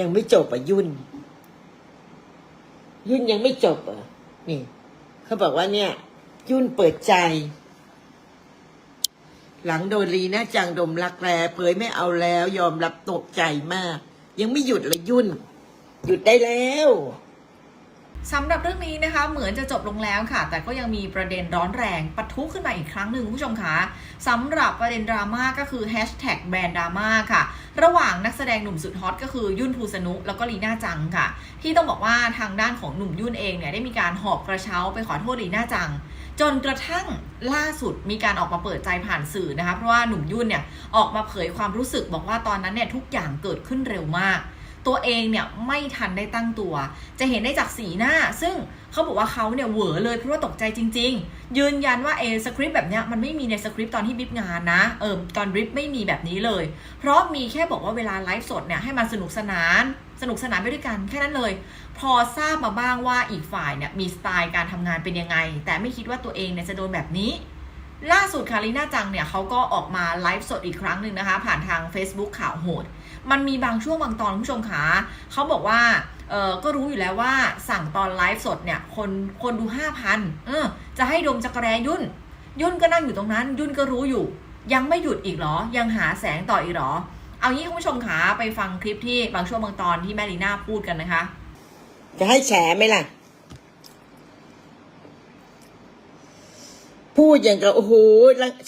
ยังไม่จบอะยุ่น ยุ่นยังไม่จบอะนี่เขาบอกว่าเนี่ย ยุ่นเปิดใจ หลังโดนลีน่าจังดมรักแร้เผยไม่เอาแล้ว ยอมรับตกใจมาก ยังไม่หยุดเลยยุ่น หยุดได้แล้ว สำหรับเรื่องนี้นะคะเหมือนจะจบลงแล้วค่ะ แต่ก็ยังมีประเด็นร้อนแรงปะทุขึ้นมาอีกครั้งหนึ่งผู้ชมคะสำหรับประเด็นดราม่าก็คือแฮชแท็กแบรนด์ดราม่าค่ะ ระหว่างนักแสดงหนุ่มสุดฮอตก็คือยุ่นภูสนุแล้วก็ลีน่าจังค่ะ ที่ต้องบอกว่าทางด้านของหนุ่มยุ่นเองเนี่ยได้มีการหอบกระเช้าไปขอโทษลีน่าจัง จนกระทั่งล่าสุดมีการออกมาเปิดใจผ่านสื่อนะคะเพราะว่าหนุ่มยุ่นเนี่ยออกมาเผยความรู้สึกบอกว่าตอนนั้นเนี่ยทุกอย่างเกิดขึ้นเร็วมาก ตัวเองเนี่ยไม่ทันได้ตั้งตัว จะเห็นได้จากสีหน้า ซึ่งเขาบอกว่าเขาเนี่ยเหวอเลยเพราะว่าตกใจจริง ๆ ยืนยันว่าเอสคริปต์แบบเนี้ยมันไม่มีในสคริปต์ตอนที่บิ๊บงานนะเออตอนบิ๊บไม่มีแบบนี้เลย เพราะมีแค่บอกว่าเวลาไลฟ์สดเนี่ยให้มันสนุกสนาน สนุกสนานไปด้วยกันแค่นั้นเลย พอทราบมาบ้างว่าอีกฝ่ายเนี่ยมีสไตล์การทำงานเป็นยังไง แต่ไม่คิดว่าตัวเองเนี่ยจะโดนแบบนี้ ล่าสุดคาริน่าจังเนี่ยเขาก็ออกมาไลฟ์สดอีกครั้งหนึ่งนะคะ ผ่านทาง Facebook ข่าวโหด มันมีบางช่วงบางตอนคุณผู้ชมขาเขาบอกว่าเออก็รู้อยู่แล้วว่าสั่งตอนไลฟ์สดเนี่ย คนคนดูห้าพันเออจะให้ดมจักรแรยุ่น ยุ่นก็นั่งอยู่ตรงนั้น ยุ่นก็รู้อยู่ ยังไม่หยุดอีกเหรอ ยังหาแสงต่ออีกเหรอ เอางี้คุณผู้ชมขาไปฟังคลิปที่บางช่วงบางตอนที่แม่ลีน่าพูดกันนะคะ จะให้แฉไหมล่ะ พูดอย่างกับโอ้โห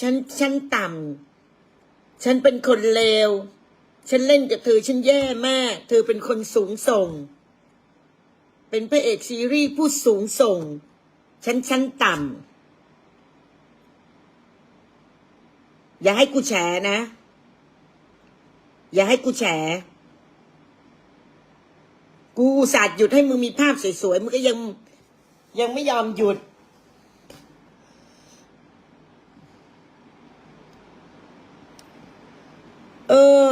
ฉันฉันต่ำฉันเป็นคนเลว ฉันเล่นกับเธอ ฉันแย่มาก เธอเป็นคนสูงส่ง เป็นพระเอกซีรีส์ผู้สูงส่ง ฉันฉันต่ำอย่าให้กูแฉนะ อย่าให้กูแฉกูสาห์หยุดให้มึงมีภาพสวยๆมึงก็ยังยังไม่ยอมหยุด เออ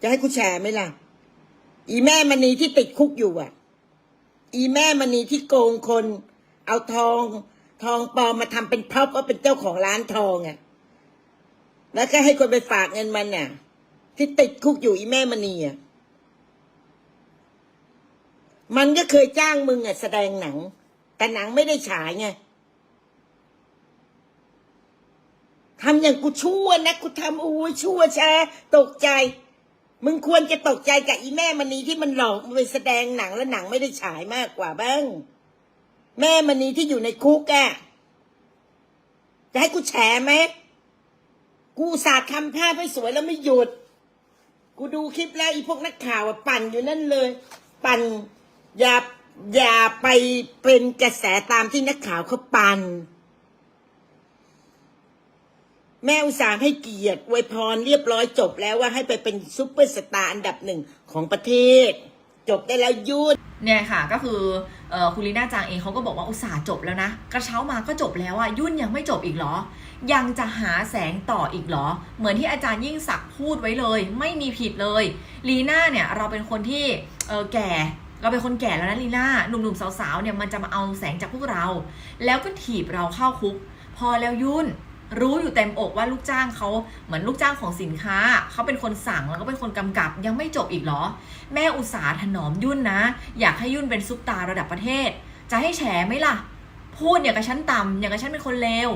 จะให้กูแชร์ไหมล่ะ อีแม่มณีที่ติดคุกอยู่อะ อีแม่มณีที่โกงคน เอาทอง ทองปลอมมาทำเป็นพ็อปว่าเป็นเจ้าของร้านทองอะ แล้วก็ให้คนไปฝากเงินมันน่ะ ที่ติดคุกอยู่อีแม่มณีอะ มันก็เคยจ้างมึงอะแสดงหนัง แต่หนังไม่ได้ฉายไง ทำอย่างกูชั่วนะกูทำโอ้ยชั่วแชตกใจ มึงควรจะตกใจกับอีแม่มณีที่มันหลอกมึงไปแสดงหนังแล้วหนังไม่ได้ฉายมากกว่าบ้าง แม่มณีที่อยู่ในคุกอะจะให้กูแฉไหมกูอุตสาดทำภาพให้สวยแล้วไม่หยุด กูดูคลิปแล้วอีพวกนักข่าวปั่นอยู่นั่นเลย ปั่นอย่าอย่าไปเป็นกระแสตามที่นักข่าวเขาปั่น แม่อุตส่าห์ให้เกียรติอวยพรเรียบร้อยจบแล้วว่าให้ไปเป็นซุปเปอร์สตาร์อันดับหนึ่งของประเทศ จบได้แล้วยุดเนี่ยค่ะก็คือออคุณลีน่าจางเองเขาก็บอกว่าอุตส่าห์จบแล้วนะ กระเช้ามาก็จบแล้วอะยุ่นยังไม่จบอีกเหรอ ยังจะหาแสงต่ออีกเหรอ เหมือนที่อาจารย์ยิ่งศักดิ์พูดไว้เลย ไม่มีผิดเลยลีน่าเนี่ยเราเป็นคนที่แก่เราเป็นคนแก่แล้วนะลีน่าหนุ่มๆสาวๆเนี่ยมันจะมาเอาแสงจากพวกเรา แล้วก็ถีบเราเข้าคุก พอแล้วยุ่น รู้อยู่เต็มอกว่าลูกจ้างเขาเหมือนลูกจ้างของสินค้าเขาเป็นคนสั่งแล้วก็เป็นคนกำกับ ยังไม่จบอีกเหรอ แม่อุตสาถนอมยุ่นนะ อยากให้ยุ่นเป็นซุปตาระดับประเทศ จะให้แฉไหมล่ะ พูดอย่างกับฉันต่ำอย่างกับฉันเป็นคนเลว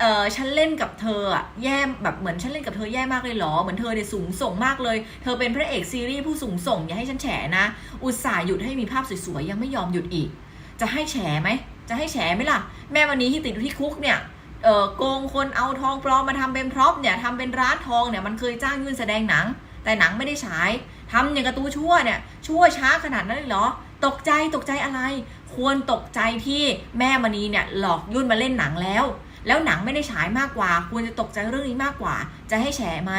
เออฉันเล่นกับเธออะแย่แบบเหมือนฉันเล่นกับเธอแย่มากเลยเหรอ เหมือนเธอเนี่ยสูงส่งมากเลย เธอเป็นพระเอกซีรีส์ผู้สูงส่งอย่าให้ฉันแฉนะ อุตส่าห์หยุดให้มีภาพสวยๆยังไม่ยอมหยุดอีก จะให้แฉไหมจะให้แฉไหมล่ะ แม่วันนี้ที่ติดอยู่ที่คุกเนี่ย โกงคนเอาทองปลอมมาทำเป็นพร็อพเนี่ยทำเป็นร้านทองเนี่ยมันเคยจ้างยุ่นแสดงหนัง แต่หนังไม่ได้ฉายทำอย่างกระตูชั่วเนี่ยชั่วช้าขนาดนั้นเลยเหรอ ตกใจตกใจอะไร ควรตกใจที่แม่มณีเนี่ยหลอกยุ่นมาเล่นหนังแล้ว แล้วหนังไม่ได้ฉายมากกว่า ควรจะตกใจเรื่องนี้มากกว่า จะให้แฉไหม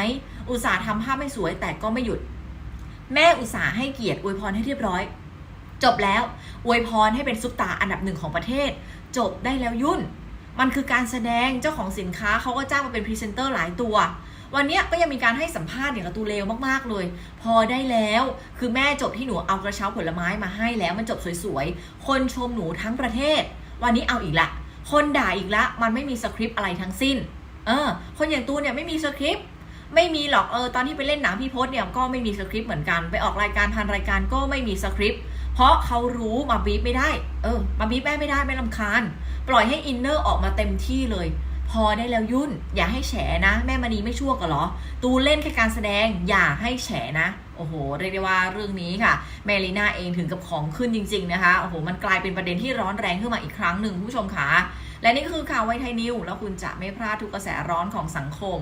อุตส่าห์ทำภาพไม่สวยแต่ก็ไม่หยุด แม่อุตส่าห์ให้เกียรติอวยพรให้เรียบร้อย จบแล้วอวยพรให้เป็นซุปตาอันดับหนึ่งของประเทศ จบได้แล้วยุ่น มันคือการแสดงเจ้าของสินค้าเขาก็จ้างมาเป็นพรีเซนเตอร์หลายตัว วันนี้ก็ยังมีการให้สัมภาษณ์อย่างกระตูเลวมากๆเลย พอได้แล้วคือแม่จบที่หนูเอากระเช้าผลไม้มาให้แล้วมันจบสวยๆ คนชมหนูทั้งประเทศ วันนี้เอาอีกละ คนด่าอีกละ มันไม่มีสคริปต์อะไรทั้งสิ้น เออ คนอย่างตูเนี่ยไม่มีสคริปต์ ไม่มีหรอกเออตอนที่ไปเล่นหนังพี่พศเนี่ยก็ไม่มีสคริปต์เหมือนกันไปออกรายการพันรายการก็ไม่มีสคริปต์เพราะเขารู้มาบีบไม่ได้ เออ มาบีบแม่ไม่ได้ไม่ลำคาญ ปล่อยให้อินเนอร์ออกมาเต็มที่เลย พอได้แล้วยุ่น อย่าให้แฉนะ แม่มณีไม่ชั่วกันเหรอ ตูเล่นแค่การแสดงอย่าให้แฉนะโอ้โหเรียกได้ว่าเรื่องนี้ค่ะ แมรีน่าเองถึงกับของขึ้นจริง ๆ นะคะโอ้โหมันกลายเป็นประเด็นที่ร้อนแรงขึ้นมาอีกครั้งหนึ่งผู้ชมค่ะและนี่คือข่าวไวไทยนิวแล้วคุณจะไม่พลาดทุกกระแสร้อนของสังคม